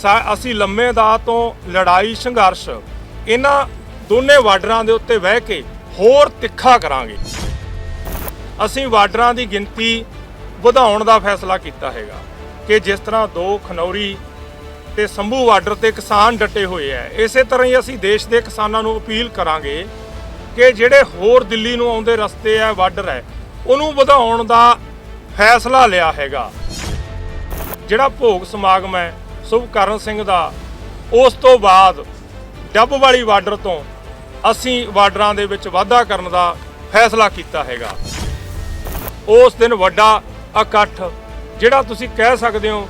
ਸਾ- ਅਸੀਂ ਲੰਮੇ ਦਾ ਤੋਂ ਲੜਾਈ, ਸੰਘਰਸ਼ ਇਹਨਾਂ ਦੋਨੇ ਬਾਰਡਰਾਂ ਦੇ ਉੱਤੇ ਬਹਿ ਕੇ ਹੋਰ ਤਿੱਖਾ ਕਰਾਂਗੇ। ਅਸੀਂ ਬਾਰਡਰਾਂ ਦੀ ਗਿਣਤੀ ਵਧਾਉਣ ਦਾ ਫੈਸਲਾ ਕੀਤਾ ਹੈਗਾ ਕਿ ਜਿਸ ਤਰ੍ਹਾਂ ਦੋ ਖਨੌਰੀ ਤੇ ਸੰਭੂ ਬਾਰਡਰ ਤੇ ਕਿਸਾਨ ਡਟੇ ਹੋਏ ਐ ਇਸੇ ਤਰ੍ਹਾਂ ਹੀ ਅਸੀਂ ਦੇਸ਼ ਦੇ ਕਿਸਾਨਾਂ ਨੂੰ ਅਪੀਲ ਕਰਾਂਗੇ ਕਿ ਜਿਹੜੇ ਹੋਰ ਦਿੱਲੀ ਨੂੰ ਆਉਂਦੇ ਰਸਤੇ ਆ, ਬਾਰਡਰ ਹੈ ਉਹਨੂੰ ਵਧਾਉਣ ਦਾ ਫੈਸਲਾ ਲਿਆ ਹੈਗਾ। ਜਿਹੜਾ ਭੋਗ ਸਮਾਗਮ ਹੈ ਸੁਭਕਰਨ ਸਿੰਘ ਦਾ, ਉਸ ਤੋਂ ਬਾਅਦ ਡੱਬ ਵਾਲੀ ਬਾਰਡਰ ਤੋਂ ਅਸੀਂ ਬਾਰਡਰਾਂ ਦੇ ਵਿੱਚ ਵਾਧਾ ਕਰਨ ਦਾ ਫੈਸਲਾ ਕੀਤਾ ਹੈਗਾ। ਉਸ ਦਿਨ ਵੱਡਾ ਇਕੱਠ, ਜਿਹੜਾ ਤੁਸੀਂ ਕਹਿ ਸਕਦੇ ਹੋ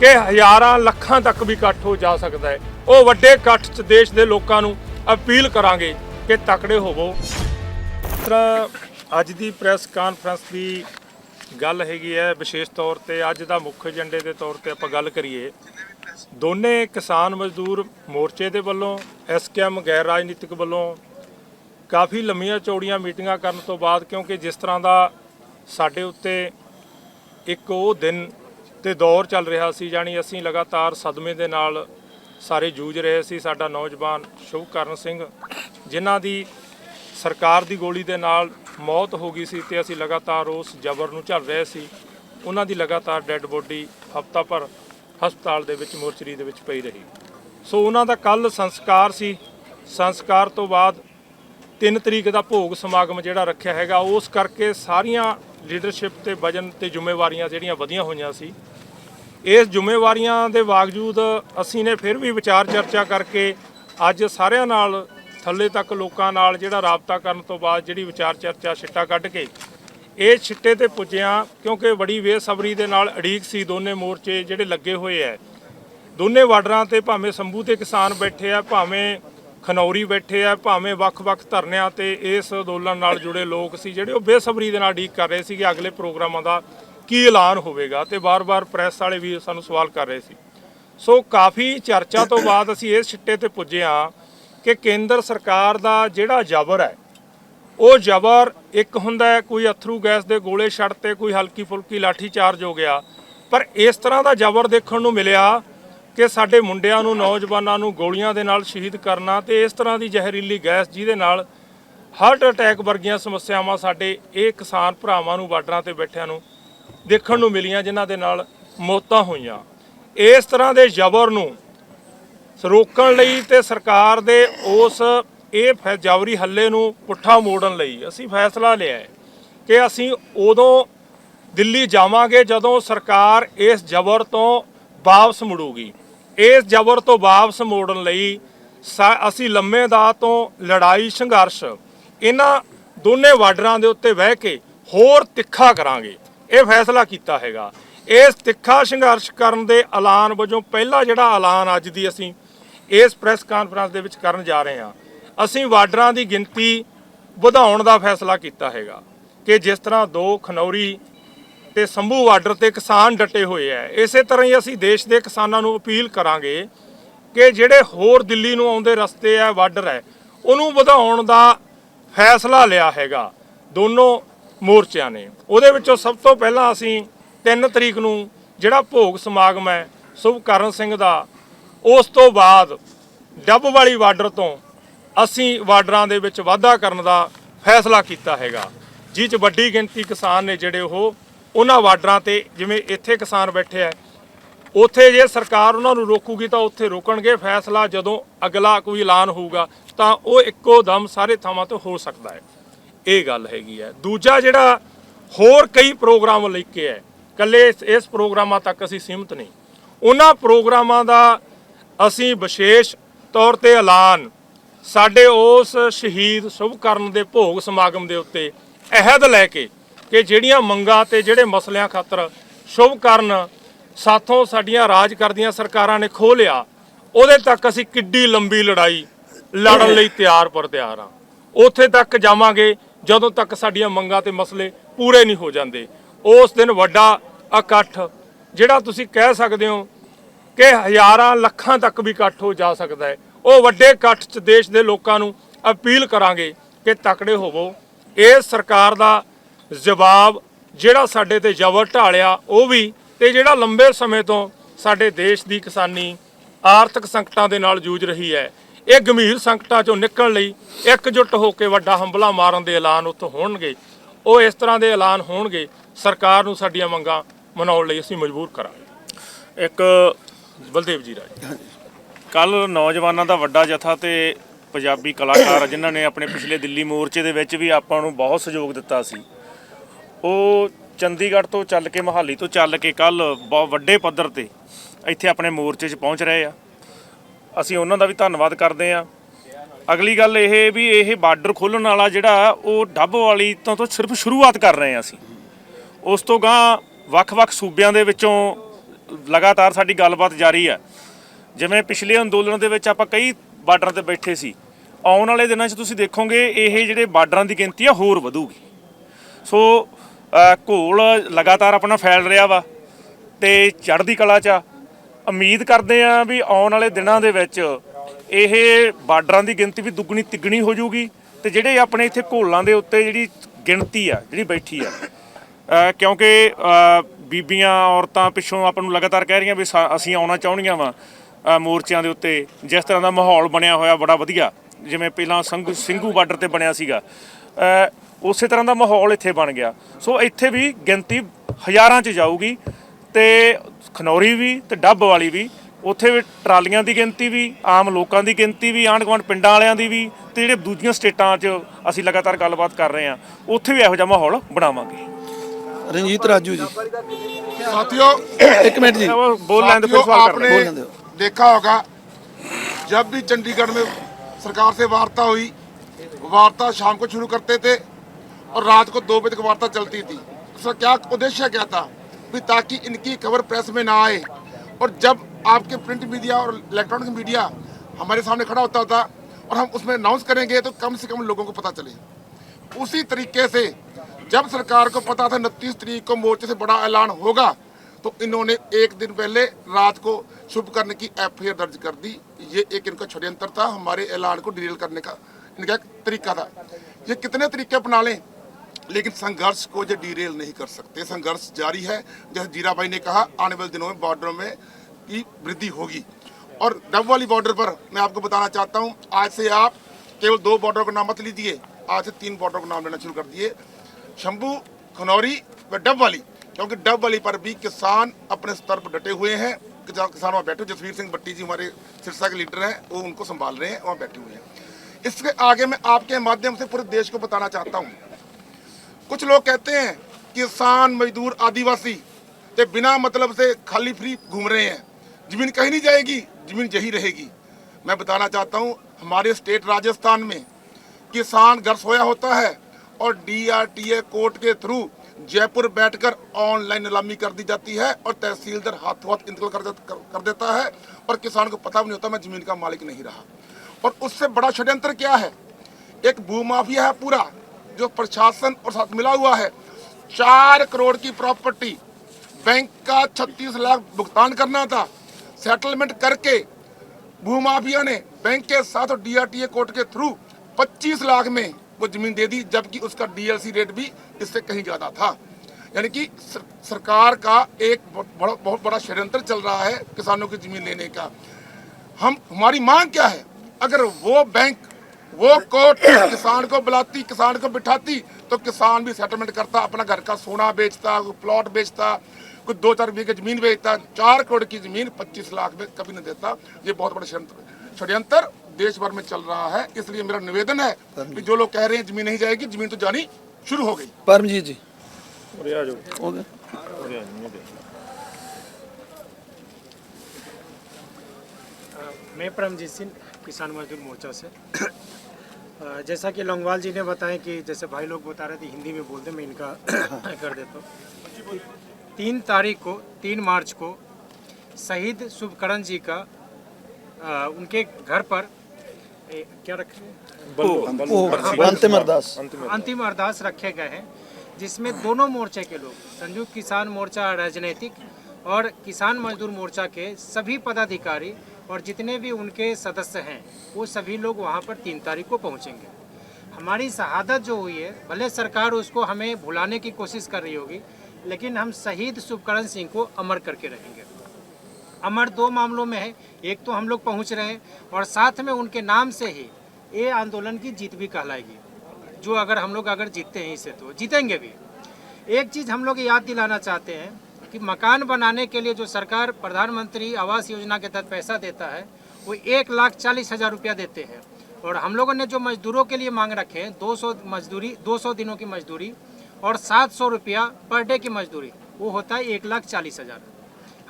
ਕਿ ਹਜ਼ਾਰਾਂ ਲੱਖਾਂ ਤੱਕ ਵੀ ਇਕੱਠ ਹੋ ਜਾ ਸਕਦਾ ਹੈ। ਉਹ ਵੱਡੇ ਇਕੱਠ 'ਚ ਦੇਸ਼ ਦੇ ਲੋਕਾਂ ਨੂੰ ਅਪੀਲ ਕਰਾਂਗੇ ਕਿ ਤਕੜੇ ਹੋਵੋ। ਤਰ੍ਹਾਂ ਅੱਜ ਦੀ ਪ੍ਰੈਸ ਕਾਨਫਰੰਸ ਦੀ ਗੱਲ ਹੈਗੀ ਹੈ, ਵਿਸ਼ੇਸ਼ ਤੌਰ ਤੇ ਅੱਜ ਦਾ ਮੁੱਖ ਏਜੰਡੇ ਦੇ ਤੌਰ ਤੇ ਆਪਾਂ ਗੱਲ ਕਰੀਏ। ਦੋਨੇ ਕਿਸਾਨ ਮਜ਼ਦੂਰ ਮੋਰਚੇ ਦੇ ਵੱਲੋਂ ਐਸਕੇਐਮ ਗੈਰ ਰਾਜਨੀਤਿਕ ਵੱਲੋਂ ਕਾਫੀ ਲੰਮੀਆਂ ਚੌੜੀਆਂ ਮੀਟਿੰਗਾਂ ਕਰਨ ਤੋਂ ਬਾਅਦ, ਕਿਉਂਕਿ ਜਿਸ ਤਰ੍ਹਾਂ ਦਾ ਸਾਡੇ ਉੱਤੇ ਇੱਕ ਉਹ ਦਿਨ ਤੇ ਦੌਰ ਚੱਲ ਰਿਹਾ ਸੀ ਜਾਣੀ ਅਸੀਂ ਲਗਾਤਾਰ ਸਦਮੇ ਦੇ ਨਾਲ ਸਾਰੇ ਜੂਝ ਰਹੇ ਸੀ, ਸਾਡਾ ਨੌਜਵਾਨ ਸ਼ੁਭਕਰਨ ਸਿੰਘ, ਜਿਨ੍ਹਾਂ ਦੀ ਸਰਕਾਰ ਦੀ ਗੋਲੀ ਦੇ ਨਾਲ ਮੌਤ ਹੋ ਗਈ ਸੀ ਤੇ ਅਸੀਂ ਲਗਾਤਾਰ ਉਸ ਜ਼ਬਰ ਨੂੰ ਝੱਲ ਰਹੇ ਸੀ। ਉਹਨਾਂ ਦੀ ਲਗਾਤਾਰ ਡੈੱਡ ਬੋਡੀ ਹਫਤਾ ਭਰ ਹਸਪਤਾਲ ਦੇ ਵਿੱਚ, ਮੋਰਚਰੀ ਦੇ ਵਿੱਚ ਪਈ ਰਹੀ। ਸੋ ਉਹਨਾਂ ਦਾ ਕੱਲ ਸੰਸਕਾਰ ਸੀ। ਸੰਸਕਾਰ ਤੋਂ ਬਾਅਦ 3 ਤਰੀਕ ਦਾ ਭੋਗ ਸਮਾਗਮ ਜਿਹੜਾ ਰੱਖਿਆ ਹੈਗਾ, ਉਸ ਕਰਕੇ ਸਾਰੀਆਂ ਲੀਡਰਸ਼ਿਪ ਤੇ ਵਜਨ ਤੇ ਜ਼ਿੰਮੇਵਾਰੀਆਂ ਜਿਹੜੀਆਂ ਵਧੀਆਂ ਹੋਈਆਂ ਸੀ। ਇਸ ਜ਼ਿੰਮੇਵਾਰੀਆਂ ਦੇ ਬਾਵਜੂਦ ਅਸੀਂ ਨੇ ਫਿਰ ਵੀ ਵਿਚਾਰ ਚਰਚਾ ਕਰਕੇ ਅੱਜ ਸਾਰਿਆਂ ਨਾਲ, ਥੱਲੇ ਤੱਕ ਲੋਕਾਂ ਨਾਲ ਜਿਹੜਾ ਰਾਬਤਾ ਕਰਨ ਤੋਂ ਬਾਅਦ ਜਿਹੜੀ ਵਿਚਾਰ ਚਰਚਾ, ਛਿੱਟਾ ਕੱਢ ਕੇ ਇਹ ਛਿੱਟੇ ਤੇ ਪੁੱਜਿਆ ਕਿਉਂਕਿ ਬੜੀ ਬੇਸਬਰੀ ਦੇ ਨਾਲ ਅੜੀਕ ਸੀ ਦੋਨੇ ਮੋਰਚੇ ਜਿਹੜੇ ਲੱਗੇ ਹੋਏ ਐ। ਦੋਨੇ ਬਾਰਡਰਾਂ ਤੇ ਭਾਵੇਂ ਸੰਭੂ ਤੇ ਕਿਸਾਨ ਬੈਠੇ ਆ, ਭਾਵੇਂ ਖਨੌਰੀ ਬੈਠੇ ਆ, ਭਾਵੇਂ ਵੱਖ-ਵੱਖ ਧਰਨਿਆਂ ਤੇ ਇਸ ਅੰਦੋਲਨ ਨਾਲ ਜੁੜੇ ਲੋਕ ਸੀ ਜਿਹੜੇ ਉਹ ਬੇਸਬਰੀ ਦੇ ਨਾਲ ਡੀਕ ਕਰ ਰਹੇ ਸੀ ਕਿ ਅਗਲੇ ਪ੍ਰੋਗਰਾਮਾਂ ਦਾ ਕੀ ਐਲਾਨ ਹੋਵੇਗਾ ਤੇ ਬਾਰ-ਬਾਰ ਪ੍ਰੈਸ ਵਾਲੇ ਵੀ ਸਾਨੂੰ ਸਵਾਲ ਕਰ ਰਹੇ ਸੀ। ਸੋ ਕਾਫੀ ਚਰਚਾ ਤੋਂ ਬਾਅਦ ਅਸੀਂ ਇਸ ਛਿੱਟੇ ਤੇ ਪੁੱਜੇ ਹਾਂ ਕਿ ਕੇਂਦਰ ਸਰਕਾਰ ਦਾ ਜਿਹੜਾ ਜ਼ਬਰ ਹੈ ਉਹ ਜ਼ਬਰ ਇੱਕ ਹੁੰਦਾ ਕੋਈ ਅਥਰੂ ਗੈਸ ਦੇ ਗੋਲੇ ਛੱਡ ਤੇ ਕੋਈ ਹਲਕੀ ਫੁਲਕੀ ਲਾਠੀ ਚਾਰਜ ਹੋ ਗਿਆ। ਪਰ ਇਸ ਤਰ੍ਹਾਂ ਦਾ ਜ਼ਬਰ ਦੇਖਣ ਨੂੰ ਮਿਲਿਆ ਕਿ ਸਾਡੇ ਮੁੰਡਿਆਂ ਨੂੰ, ਨੌਜਵਾਨਾਂ ਨੂੰ ਗੋਲੀਆਂ ਦੇ ਨਾਲ ਸ਼ਹੀਦ ਕਰਨਾ ਤੇ ਇਸ ਤਰ੍ਹਾਂ ਦੀ ਜ਼ਹਿਰੀਲੀ ਗੈਸ ਜਿਹਦੇ ਨਾਲ ਹਾਰਟ ਅਟੈਕ ਵਰਗੀਆਂ ਸਮੱਸਿਆਵਾਂ ਸਾਡੇ ਇਹ ਕਿਸਾਨ ਭਰਾਵਾਂ ਨੂੰ, ਬਾਰਡਰਾਂ ਤੇ ਬੈਠਿਆਂ ਨੂੰ ਦੇਖਣ ਨੂੰ ਮਿਲੀਆਂ, ਜਿਨ੍ਹਾਂ ਦੇ ਨਾਲ ਮੌਤਾਂ ਹੋਈਆਂ। ਇਸ ਤਰ੍ਹਾਂ ਦੇ ਜ਼ਬਰ ਨੂੰ ਰੋਕਣ ਲਈ ਤੇ ਸਰਕਾਰ ਦੇ ਉਸ ਇਹ ਫੈ- ਜਾਵਰੀ ਹੱਲੇ ਨੂੰ ਪੁੱਠਾ ਮੋੜਨ ਲਈ ਅਸੀਂ ਫੈਸਲਾ ਲਿਆ ਹੈ ਕਿ ਅਸੀਂ ਉਦੋਂ ਦਿੱਲੀ ਜਾਵਾਂਗੇ ਜਦੋਂ ਸਰਕਾਰ ਇਸ ਜ਼ਬਰ ਤੋਂ ਵਾਪਸ ਮੁੜੂਗੀ। ਇਸ ਜ਼ਬਰ ਤੋਂ ਵਾਪਸ ਮੋੜਨ ਲਈ ਸਾ- ਅਸੀਂ ਲੰਮੇ ਦਾ ਤੋਂ ਲੜਾਈ, ਸੰਘਰਸ਼ ਇਹਨਾਂ ਦੋਨੇ ਬਾਰਡਰਾਂ ਦੇ ਉੱਤੇ ਬਹਿ ਕੇ ਹੋਰ ਤਿੱਖਾ ਕਰਾਂਗੇ। ਇਹ ਫੈਸਲਾ ਕੀਤਾ ਹੈਗਾ। ਇਸ ਤਿੱਖਾ ਸੰਘਰਸ਼ ਕਰਨ ਦੇ ਐਲਾਨ ਵਜੋਂ ਪਹਿਲਾ ਜਿਹੜਾ ਐਲਾਨ ਅੱਜ ਦੀ ਅਸੀਂ ਇਸ ਪ੍ਰੈਸ ਕਾਨਫਰੰਸ ਦੇ ਵਿੱਚ ਕਰਨ ਜਾ ਰਹੇ ਹਾਂ ਅਸੀਂ ਬਾਰਡਰਾਂ ਦੀ ਗਿਣਤੀ ਵਧਾਉਣ ਦਾ ਫੈਸਲਾ ਕੀਤਾ ਹੈਗਾ ਕਿ ਜਿਸ ਤਰ੍ਹਾਂ ਦੋ ਖਨੌਰੀ ਤੇ ਸੰਭੂ ਬਾਰਡਰ ਤੇ ਕਿਸਾਨ ਡਟੇ ਹੋਏ ਐ, ਇਸੇ ਤਰ੍ਹਾਂ ਹੀ ਅਸੀਂ ਦੇਸ਼ ਦੇ ਕਿਸਾਨਾਂ ਨੂੰ ਅਪੀਲ ਕਰਾਂਗੇ ਕਿ ਜਿਹੜੇ ਹੋਰ ਦਿੱਲੀ ਨੂੰ ਆਉਂਦੇ ਰਸਤੇ ਆ ਬਾਰਡਰ ਹੈ ਉਹਨੂੰ ਵਧਾਉਣ ਦਾ ਫੈਸਲਾ ਲਿਆ ਹੈਗਾ ਦੋਨੋਂ ਮੋਰਚਿਆਂ ਨੇ। ਉਹਦੇ ਵਿੱਚੋਂ ਸਭ ਤੋਂ ਪਹਿਲਾਂ ਅਸੀਂ 3 ਤਰੀਕ ਨੂੰ ਜਿਹੜਾ ਭੋਗ ਸਮਾਗਮ ਹੈ ਸੁਭਕਰਨ ਸਿੰਘ ਦਾ, ਉਸ ਤੋਂ ਬਾਅਦ ਡੱਬ ਵਾਲੀ ਬਾਰਡਰ ਤੋਂ ਅਸੀਂ ਬਾਰਡਰਾਂ ਦੇ ਵਿੱਚ ਵਾਧਾ ਕਰਨ ਦਾ ਫੈਸਲਾ ਕੀਤਾ ਹੈਗਾ। ਜਿਸ 'ਚ ਵੱਡੀ ਗਿਣਤੀ ਕਿਸਾਨ ਨੇ ਜਿਹੜੇ ਉਹ, ਉਹਨਾਂ ਬਾਰਡਰਾਂ ਤੇ ਜਿਵੇਂ ਇੱਥੇ ਕਿਸਾਨ ਬੈਠੇ ਆ, ਉੱਥੇ ਜੇ ਸਰਕਾਰ ਉਹਨਾਂ ਨੂੰ ਰੋਕੂਗੀ ਤਾਂ ਉੱਥੇ ਰੋਕਣਗੇ। ਫੈਸਲਾ ਜਦੋਂ ਅਗਲਾ ਕੋਈ ਐਲਾਨ ਹੋਊਗਾ ਤਾਂ ਉਹ ਇੱਕੋ ਦਮ ਸਾਰੇ ਥਾਵਾਂ ਤੇ ਹੋ ਸਕਦਾ ਹੈ। ਇਹ ਗੱਲ ਹੈਗੀ ਹੈ। ਦੂਜਾ ਜਿਹੜਾ ਹੋਰ ਕਈ ਪ੍ਰੋਗਰਾਮ ਲੈ ਕੇ ਹੈ, ਕੱਲੇ ਇਸ- ਇਸ ਪ੍ਰੋਗਰਾਮਾਂ ਤੱਕ ਅਸੀਂ ਸੀਮਤ ਨਹੀਂ। ਉਹਨਾਂ ਪ੍ਰੋਗਰਾਮਾਂ ਦਾ ਅਸੀਂ ਵਿਸ਼ੇਸ਼ ਤੌਰ ਤੇ ਐਲਾਨ ਸਾਡੇ ਉਸ ਸ਼ਹੀਦ ਸ਼ੁਭਕਰਨ ਦੇ ਭੋਗ ਸਮਾਗਮ ਦੇ ਉੱਤੇ ਅਹਿਦ ਲੈ ਕੇ ਕਿ ਜਿਹੜੀਆਂ ਮੰਗਾਂ ਤੇ ਜਿਹੜੇ ਮਸਲਿਆਂ ਖਾਤਰ ਸ਼ੁਭਕਰਨ ਸਾਥੋਂ ਸਾਡੀਆਂ ਰਾਜ ਕਰਦੀਆਂ ਸਰਕਾਰਾਂ ਨੇ ਖੋਹ ਲਿਆ, ਉਹਦੇ ਤੱਕ ਅਸੀਂ ਕਿੱਡੀ ਲੰਬੀ ਲੜਾਈ ਲੜਨ ਲਈ ਤਿਆਰ ਪਰ ਤਿਆਰ ਆ ਉੱਥੇ ਤੱਕ ਜਾਵਾਂਗੇ, ਜਦੋਂ ਤੱਕ ਸਾਡੀਆਂ ਮੰਗਾਂ ਤੇ ਮਸਲੇ ਪੂਰੇ ਨਹੀਂ ਹੋ ਜਾਂਦੇ। ਉਸ ਦਿਨ ਵੱਡਾ ਇਕੱਠ, ਜਿਹੜਾ ਤੁਸੀਂ ਕਹਿ ਸਕਦੇ ਹੋ ਕਿ ਹਜ਼ਾਰਾਂ ਲੱਖਾਂ ਤੱਕ ਵੀ ਇਕੱਠ ਹੋ ਜਾ ਸਕਦਾ ਹੈ। ਉਹ ਵੱਡੇ ਇਕੱਠ 'ਚ ਦੇਸ਼ ਦੇ ਲੋਕਾਂ ਨੂੰ ਅਪੀਲ ਕਰਾਂਗੇ ਕਿ ਤਕੜੇ ਹੋਵੋ। ਇਹ ਸਰਕਾਰ ਦਾ ਜਵਾਬ, ਜਿਹੜਾ ਸਾਡੇ ਤੇ ਜ਼ਬਰ ਢਾਲਿਆ, ਉਹ ਵੀ ਤੇ ਜਿਹੜਾ ਲੰਬੇ ਸਮੇਂ ਤੋਂ ਸਾਡੇ ਦੇਸ਼ ਦੀ ਕਿਸਾਨੀ ਆਰਥਿਕ ਸੰਕਟਾਂ ਦੇ ਨਾਲ ਜੂਝ ਰਹੀ ਹੈ। ਇਹ ਗੰਭੀਰ ਸੰਕਟਾਂ ਚੋਂ ਨਿਕਲਣ ਲਈ ਇਕਜੁੱਟ ਹੋ ਕੇ ਵੱਡਾ ਹੰਬਲਾ ਮਾਰਨ ਦੇ ਐਲਾਨ ਉੱਥੋਂ ਹੋਣਗੇ। ਉਹ ਇਸ ਤਰ੍ਹਾਂ ਦੇ ਐਲਾਨ ਹੋਣਗੇ, ਸਰਕਾਰ ਨੂੰ ਸਾਡੀਆਂ ਮੰਗਾਂ ਮਨਾਉਣ ਲਈ ਅਸੀਂ ਮਜਬੂਰ ਕਰਾਂਗੇ। ਇੱਕ ਬਲਦੇਵ ਜੀ ਰਾਜ ਕੱਲ ਨੌਜਵਾਨਾਂ ਦਾ ਵੱਡਾ ਜਥਾ ਤੇ ਪੰਜਾਬੀ ਕਲਾਕਾਰ ਜਿਨ੍ਹਾਂ ਨੇ ਆਪਣੇ ਪਿਛਲੇ ਦਿੱਲੀ ਮੋਰਚੇ ਦੇ ਵਿੱਚ ਵੀ ਆਪਾਂ ਨੂੰ ਬਹੁਤ ਸਹਿਯੋਗ ਦਿੱਤਾ ਸੀ, ਉਹ ਚੰਡੀਗੜ੍ਹ ਤੋਂ ਚੱਲ ਕੇ ਮਹਾਲੀ ਤੋਂ ਚੱਲ ਕੇ ਕੱਲ ਬਹੁਤ ਵੱਡੇ ਪੱਧਰ ਤੇ ਇੱਥੇ ਆਪਣੇ ਮੋਰਚੇ 'ਚ ਪਹੁੰਚ ਰਹੇ ਆ। ਅਸੀਂ ਉਹਨਾਂ ਦਾ ਵੀ ਧੰਨਵਾਦ ਕਰਦੇ ਆ ਅਗਲੀ ਗੱਲ ਇਹ ਵੀ ਇਹ ਬਾਰਡਰ ਖੋਲਣ ਵਾਲਾ ਜਿਹੜਾ ਉਹ ਡੱਬ ਵਾਲੀ ਤੋਂ ਤੋਂ ਸਿਰਫ ਸ਼ੁਰੂਆਤ ਕਰ ਰਹੇ ਆ ਅਸੀਂ। ਉਸ ਤੋਂ ਗਾਂ ਵੱਖ-ਵੱਖ ਸੂਬਿਆਂ ਦੇ ਵਿੱਚੋਂ ਲਗਾਤਾਰ ਸਾਡੀ ਗੱਲਬਾਤ ਜਾਰੀ ਹੈ। ਜਿਵੇਂ ਪਿਛਲੇ ਅੰਦੋਲਨ ਦੇ ਵਿੱਚ ਆਪਾਂ ਕਈ ਬਾਰਡਰਾਂ ਤੇ ਬੈਠੇ ਸੀ, ਆਉਣ ਵਾਲੇ ਦਿਨਾਂ 'ਚ ਤੁਸੀਂ ਦੇਖੋਗੇ ਇਹ ਜਿਹੜੇ ਬਾਰਡਰਾਂ ਦੀ ਗਿਣਤੀ ਆ, ਹੋਰ ਵਧੂਗੀ। ਸੋ ਘੋਲ ਲਗਾਤਾਰ ਆਪਣਾ ਫੈਲ ਰਿਹਾ ਵਾ ਤੇ ਚੜ੍ਹਦੀ ਕਲਾ 'ਚ ਆ। ਉਮੀਦ ਕਰਦੇ ਆ ਵੀ ਆਉਣ ਵਾਲੇ ਦਿਨਾਂ ਦੇ ਵਿੱਚ ਇਹ ਬਾਰਡਰਾਂ ਦੀ ਗਿਣਤੀ ਵੀ ਦੁੱਗਣੀ ਤਿੱਗਣੀ ਹੋ ਜਾਊਗੀ ਤੇ ਜਿਹੜੇ ਆਪਣੇ ਇੱਥੇ ਘੋਲਾਂ ਦੇ ਉੱਤੇ ਜਿਹੜੀ ਗਿਣਤੀ ਆ, ਜਿਹੜੀ ਬੈਠੀ ਆ ਕਿਉਂਕਿ ਬੀਬੀਆਂ, ਔਰਤਾਂ ਪਿੱਛੋਂ ਆਪਾਂ ਨੂੰ ਲਗਾਤਾਰ ਕਹਿ ਰਹੀਆਂ ਵੀ ਸਾ- ਅਸੀਂ ਆਉਣਾ ਚਾਹੁੰਦੀਆਂ ਵਾ। ਮੋਰਚਿਆਂ ਦੇ ਉੱਤੇ ਜਿਸ ਤਰ੍ਹਾਂ ਦਾ ਮਾਹੌਲ ਬਣਿਆ ਹੋਇਆ ਬੜਾ ਵਧੀਆ ਜਿਵੇਂ ਪਹਿਲਾਂ ਸਿੰਘੂ ਬਾਰਡਰ ਤੇ ਬਣਿਆ ਸੀਗਾ। ਉਸੇ ਤਰ੍ਹਾਂ ਦਾ ਮਾਹੌਲ ਇੱਥੇ ਬਣ ਗਿਆ। ਸੋ ਇੱਥੇ ਵੀ ਗਿਣਤੀ ਹਜ਼ਾਰਾਂ 'ਚ ਜਾਊਗੀ ਤੇ ਖਨੌਰੀ ਵੀ ਤੇ ਡੱਬ ਵਾਲੀ ਵੀ ਉੱਥੇ ਵੀ ਟਰਾਲੀਆਂ ਦੀ ਗਿਣਤੀ ਵੀ ਆਮ ਲੋਕਾਂ ਦੀ ਗਿਣਤੀ ਵੀ ਆਂਢ ਗੁਆਂਢ ਪਿੰਡਾਂ ਵਾਲਿਆਂ ਦੀ ਵੀ ਤੇ ਜਿਹੜੇ ਦੂਜੀਆਂ ਸਟੇਟਾਂ 'ਚ ਅਸੀਂ ਲਗਾਤਾਰ ਗੱਲਬਾਤ ਕਰ ਰਹੇ ਹਾਂ ਉੱਥੇ ਵੀ ਇਹੋ ਜਿਹਾ ਮਾਹੌਲ ਬਣਾਵਾਂਗੇ। ਰਣਜੀਤ ਰਾਜੂ ਜੀ। ਸਾਥੀਓ ਇੱਕ ਮਿੰਟ ਜੀ। ਬੋਲ ਲੈਣ ਦੇ ਫਿਰ ਸਵਾਲ ਕਰਦੇ ਲੈਣ देखा होगा, जब भी चंडीगढ़ में सरकार से वार्ता हुई, वार्ता शाम को शुरू करते थे और रात को दो बजे तक वार्ता चलती थी। उसका क्या उद्देश्य क्या था? भी ताकि इनकी खबर प्रेस में ना आए। और जब आपके प्रिंट मीडिया और इलेक्ट्रॉनिक मीडिया हमारे सामने खड़ा होता था और हम उसमें अनाउंस करेंगे तो कम से कम लोगों को पता चले। उसी तरीके से जब सरकार को पता था उनतीस तरीक को मोर्चे से बड़ा ऐलान होगा तो इन्होंने एक दिन पहले रात को शुभ करने की एफआईआर दर्ज कर दी। ये एक इनका षड्यंत्र था, हमारे ऐलान को डिटेल करने का, इनका तरीका था। ये कितने तरीके अपना लें, लेकिन संघर्ष को ये डिरेल नहीं कर सकते। संघर्ष जारी है। जैसे जीरा भाई ने कहा, आने वाले दिनों में बॉर्डर में की वृद्धि होगी। और डब वाली बॉर्डर पर मैं आपको बताना चाहता हूँ, आज से आप केवल दो बॉर्डर का नाम मत लीजिए। आज से तीन बॉर्डर का नाम लेना शुरू कर दिए। शंभू, खनौरी व डब वाली, क्योंकि डब वाली पर भी किसान अपने स्तर पर डटे हुए हैं। किसान वहाँ बैठे जसवीर सिंह भट्टी जी हमारे सिरसा के लीडर हैं, वो उनको संभाल रहे हैं, वहाँ बैठे हुए हैं। इसके आगे मैं आपके माध्यम से पूरे देश को बताना चाहता हूँ। कुछ लोग कहते हैं किसान, मजदूर, आदिवासी ते बिना मतलब से खाली फ्री घूम रहे हैं। ज़मीन कहीं नहीं जाएगी, ज़मीन यही रहेगी। मैं बताना चाहता हूँ, हमारे स्टेट राजस्थान में किसान घर सोया होता है और डीआरटीए कोर्ट के थ्रू जयपुर बैठकर ऑनलाइन नीलामी कर दी जाती है और तहसीलदार हाथों हाथ इंतकाल कर, कर, देता है और किसान को पता भी नहीं होता मैं ज़मीन का मालिक नहीं रहा। और उससे बड़ा षड्यंत्र क्या है? एक भूमाफिया है पूरा जो प्रशासन और साथ मिला हुआ है। चार करोड़ की प्रॉपर्टी बैंक का 36 लाख भुगतान करना था। सेटलमेंट करके भूमाफिया ने बैंक के साथ और कोर्ट के थ्रू 25 लाख में वो ज़मीन दे दी जबकि उसका डीएलसी रेट भी इससे कहीं ज़्यादा था। यानी कि सर, सरकार का एक बड़ा बहुत बड़ा षड्यंत्र चल रहा है किसानों की ज़मीन लेने का। हम हमारी मांग क्या है? अगर वो बैंक वो कोर्ट किसान को बुलाती किसान को बिठाती तो किसान भी सेटलमेंट करता अपना घर का सोना बेचता प्लॉट बेचता कुछ दो चार बीघे ज़मीन बेचता चार करोड़ की ज़मीन पच्चीस लाख में कभी नहीं देता। ये बहुत बड़ा षडयंत्र षडयंत्र देश भर में चल रहा है इसलिए मेरा निवेदन है कि जो लोग कह रहे हैं ज़मीन नहीं जाएगी ज़मीन तो जानी शुरू हो गई। परमजीत जी। मैं परमजीत सिंह किसान मजदूर मोर्चा से। जैसा कि लोंगवाल जी ने बताया कि जैसे भाई लोग बता रहे थे हिंदी में बोलते मैं इनका कर देता हूँ। तीन तारीख को तीन मार्च को शहीद शुभकरण जी का अ, उनके घर पर ए, क्या रखे अंतिम अरदास। अंतिम अरदास। रखे गए हैं जिसमें दोनों मोर्चे के लोग संयुक्त किसान मोर्चा राजनीतिक और किसान मजदूर मोर्चा के सभी पदाधिकारी और जितने भी उनके सदस्य हैं वो सभी लोग वहाँ पर तीन तारीख को पहुँचेंगे। हमारी शहादत जो हुई है भले सरकार उसको हमें भुलाने की कोशिश कर रही होगी लेकिन हम शहीद शुभकरण सिंह को अमर करके रहेंगे। अमर दो मामलों में है, एक तो हम लोग पहुँच रहे हैं और साथ में उनके नाम से ही ये आंदोलन की जीत भी कहलाएगी। जो अगर हम लोग अगर जीतते हैं इसे तो जीतेंगे भी। एक चीज़ हम लोग याद दिलाना चाहते हैं कि मकान बनाने के लिए जो सरकार प्रधानमंत्री आवास योजना के तहत पैसा देता है, वो एक लाख चालीस हज़ार रुपया देते हैं। और हम लोगों ने जो मजदूरों के लिए मांग रखे हैं 200 मजदूरी 200 दिनों की मजदूरी और 700 रुपया पर डे की मजदूरी। वो होता है एक लाख चालीस हज़ार।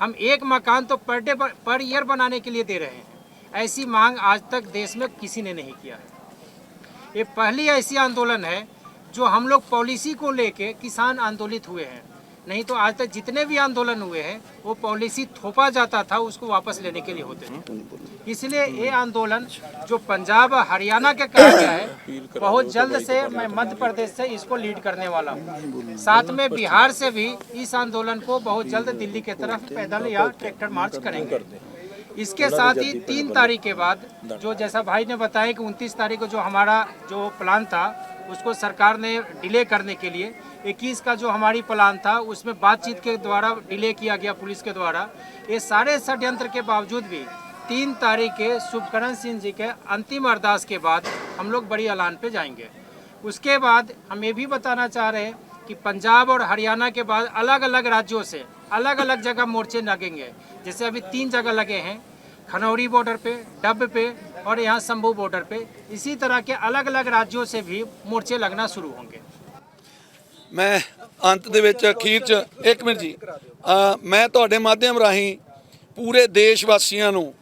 हम एक मकान तो पर डे पर ईयर बनाने के लिए दे रहे हैं। ऐसी मांग आज तक देश में किसी ने नहीं किया है। ये पहली ऐसी आंदोलन है जो हम लोग पॉलिसी को लेके किसान आंदोलित हुए हैं। नहीं तो आज तक जितने भी आंदोलन हुए हैं, वो पॉलिसी थोपा जाता था उसको वापस लेने के लिए होते थे। इसलिए ये आंदोलन जो पंजाब हरियाणा के कहा गया है, बहुत जल्द से मैं मध्य प्रदेश से इसको लीड करने वाला हूँ। साथ में बिहार से भी इस आंदोलन को बहुत जल्द दिल्ली की तरफ़ पैदल या ट्रैक्टर मार्च करेंगे। इसके साथ ही तीन तारीख के बाद जो जैसा भाई ने बताया कि उनतीस तारीख को जो हमारा जो प्लान था, उसको सरकार ने डिले करने के लिए 21 का जो हमारी प्लान था, उसमें बातचीत के द्वारा, डिले किया गया पुलिस के द्वारा। ये सारे षड्यंत्र के बावजूद भी तीन तारीख के शुभकरण सिंह जी के अंतिम अरदास के बाद हम लोग बड़ी ऐलान पे जाएँगे। उसके बाद हम ये भी बताना चाह रहे हैं कि पंजाब और हरियाणा के बाद अलग अलग राज्यों से अलग अलग जगह मोर्चे लगेंगे। जैसे अभी तीन जगह लगे हैं, खनौरी बॉर्डर पे, डब पे और यहाँ शंभू बॉर्डर पे। इसी तरह के अलग अलग राज्यों से भी मोर्चे लगना शुरू होंगे। ਮੈਂ ਅੰਤ ਦੇ ਵਿੱਚ ਅਖੀਰ ਚ, ਇੱਕ ਮਿੰਟ ਜੀ। ਮੈਂ ਤੁਹਾਡੇ ਮਾਧਿਅਮ ਰਾਹੀਂ ਪੂਰੇ ਦੇਸ਼ ਵਾਸੀਆਂ ਨੂੰ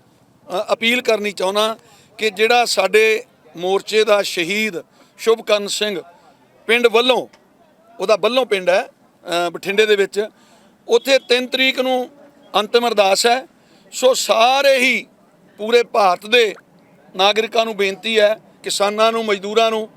ਅਪੀਲ ਕਰਨੀ ਚਾਹੁੰਦਾ ਕਿ ਜਿਹੜਾ ਸਾਡੇ ਮੋਰਚੇ ਦਾ ਸ਼ਹੀਦ ਸ਼ੁਭਕਰਨ ਸਿੰਘ ਪਿੰਡ ਵੱਲੋਂ, ਉਹਦਾ ਵੱਲੋਂ ਪਿੰਡ ਹੈ ਬਠਿੰਡੇ ਦੇ ਵਿੱਚ, ਉੱਥੇ 3 ਤਰੀਕ ਨੂੰ ਅੰਤਿਮ ਅਰਦਾਸ ਹੈ। ਸੋ ਸਾਰੇ ਹੀ ਪੂਰੇ ਭਾਰਤ ਦੇ ਨਾਗਰਿਕਾਂ ਨੂੰ ਬੇਨਤੀ ਹੈ, ਕਿਸਾਨਾਂ ਨੂੰ, ਮਜ਼ਦੂਰਾਂ ਨੂੰ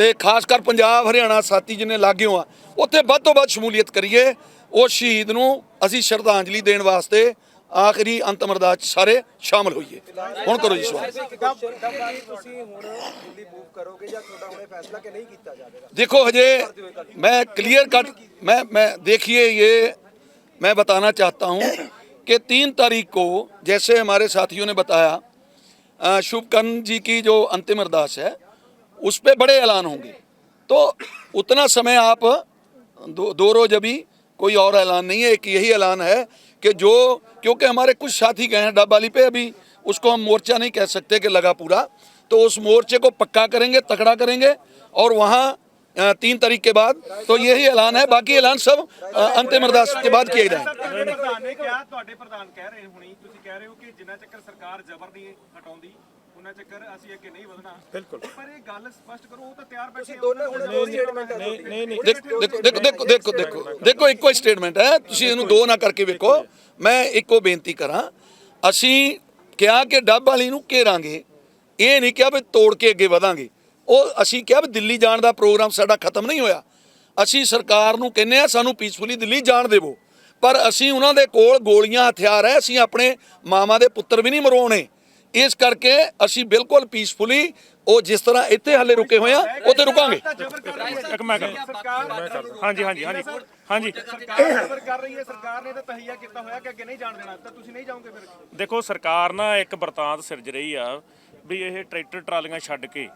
ਤੇ ਖਾਸ ਕਰ ਪੰਜਾਬ ਹਰਿਆਣਾ ਸਾਥੀ ਜਿਹਨੇ ਲਾਗਿਓ ਆ ਉੱਥੇ ਵੱਧ ਤੋਂ ਵੱਧ ਸ਼ਮੂਲੀਅਤ ਕਰੀਏ ਉਹ ਸ਼ਹੀਦ ਨੂੰ ਅਸੀਂ ਸ਼ਰਧਾਂਜਲੀ ਦੇਣ ਵਾਸਤੇ ਆਖਰੀ ਅੰਤਮ ਅਰਦਾਸ 'ਚ ਸਾਰੇ ਸ਼ਾਮਲ ਹੋਈਏ ਹੁਣ ਕਰੋ ਜੀ ਸਵਾਲ ਤੁਸੀਂ ਹੁਣ ਦਿੱਲੀ ਮੂਵ ਕਰੋਗੇ ਜਾਂ ਤੁਹਾਡਾ ਹੁਣੇ ਫੈਸਲਾ ਕਿ ਨਹੀਂ ਕੀਤਾ ਜਾਵੇਗਾ देखो हजे मैं क्लियर कट मैं मैं देखिए ये मैं बताना चाहता हूँ कि तीन तारीख को जैसे हमारे साथियों ने बताया अ, शुभकर्ण जी की जो अंतिम अरदास है उस पर बड़े ऐलान होंगे तो उतना समय आप दो, दो रोज अभी कोई और ऐलान नहीं है एक यही ऐलान है कि जो क्योंकि हमारे कुछ साथी गए हैं डब वाली पे अभी उसको हम मोर्चा नहीं कह सकते कि लगा पूरा तो उस मोर्चे को पक्का करेंगे तकड़ा करेंगे और वहाँ अ, तीन तारीख के बाद तो यही ऐलान है बाकी ऐलान सब अ, अंतिम अरदास के बाद किए जाएंगे ਤੁਹਾਡੇ ਪ੍ਰਧਾਨ ਨੇ ਕਿਹਾ ਤੁਹਾਡੇ ਪ੍ਰਧਾਨ ਕਹਿ ਰਹੇ ਹੁਣੀ ਤੁਸੀਂ ਕਹਿ ਰਹੇ ਹੋ ਕਿ ਜਿੰਨਾ ਚੱਕਰ ਸਰਕਾਰ ਜ਼ਬਰ ਨਹੀਂ ਹਟਾਉਂਦੀ ਉਹਨਾਂ ਚੱਕਰ ਅਸੀਂ ਅੱਗੇ ਨਹੀਂ ਵਧਣਾ। ਬਿਲਕੁਲ। ਪਰ ਇਹ ਗੱਲ ਸਪਸ਼ਟ ਕਰੋ ਉਹ ਤਾਂ ਤਿਆਰ ਬੈਠੇ ਦੋਨੇ ਹੁਣ ਦੋ ਸਟੇਟਮੈਂਟ ਨਹੀਂ ਨਹੀਂ ਦੇਖੋ ਦੇਖੋ ਦੇਖੋ ਦੇਖੋ ਦੇਖੋ ਦੇਖੋ ਦੇਖੋ ਇੱਕੋ ਹੀ ਸਟੇਟਮੈਂਟ ਹੈ। ਤੁਸੀਂ ਇਹਨੂੰ ਦੋ ਨਾ ਕਰਕੇ ਵੇਖੋ। ਮੈਂ ਇੱਕੋ ਬੇਨਤੀ ਕਰਾਂ। ਅਸੀਂ ਕਿਹਾ ਕਿ ਡੱਬ ਵਾਲੀ ਨੂੰ ਘੇਰਾਂਗੇ। ਇਹ ਨਹੀਂ ਕਿਹਾ ਵੀ ਤੋੜ ਕੇ ਅੱਗੇ ਵਧਾਂਗੇ। ਉਹ ਅਸੀਂ ਕਿਹਾ ਵੀ ਦਿੱਲੀ ਜਾਣ ਦਾ ਪ੍ਰੋਗਰਾਮ ਸਾਡਾ ਖਤਮ ਨਹੀਂ ਹੋਇਆ। ਅਸੀਂ ਸਰਕਾਰ ਨੂੰ ਕਹਿੰਨੇ ਆ ਸਾਨੂੰ ਪੀਸਫੁਲੀ ਦਿੱਲੀ ਜਾਣ ਦੇਵੋ। ਪਰ ਅਸੀਂ ਉਹਨਾਂ ਦੇ ਕੋਲ ਗੋਲੀਆਂ ਹਥਿਆਰ ਹੈ। ਅਸੀਂ ਆਪਣੇ ਮਾਮਾ ਦੇ ਪੁੱਤਰ ਵੀ ਨਹੀਂ ਮਰਵਾਉਣੇ। ਇਸ ਕਰਕੇ ਅਸੀਂ ਬਿਲਕੁਲ ਪੀਸਫੁਲੀ ਉਹ ਜਿਸ ਤਰ੍ਹਾਂ ਇੱਥੇ ਹਾਲੇ ਰੁਕੇ ਹੋਏ ਆ ਉੱਥੇ ਰੁਕਾਂਗੇ। ਇੱਕ ਮੈਂ ਕਰ ਹਾਂਜੀ ਹਾਂਜੀ ਹਾਂਜੀ। ਹਾਂਜੀ। ਸਰਕਾਰ ਕਰ ਰਹੀ ਹੈ। ਸਰਕਾਰ ਨੇ ਤਾਂ ਤਹੀਆ ਕੀਤਾ ਹੋਇਆ ਕਿ ਅੱਗੇ ਨਹੀਂ ਜਾਣ ਦੇਣਾ। ਤਾਂ ਤੁਸੀਂ ਨਹੀਂ ਜਾਓਗੇ ਫਿਰ? ਦੇਖੋ ਸਰਕਾਰ ਨਾ ਇੱਕ ਬਰਤਾਂਤ ਸਿਰਜ ਰਹੀ ਆ ਵੀ ਇਹ ਟਰੈਕਟਰ ਟਰਾਲੀਆਂ ਛੱਡ ਕੇ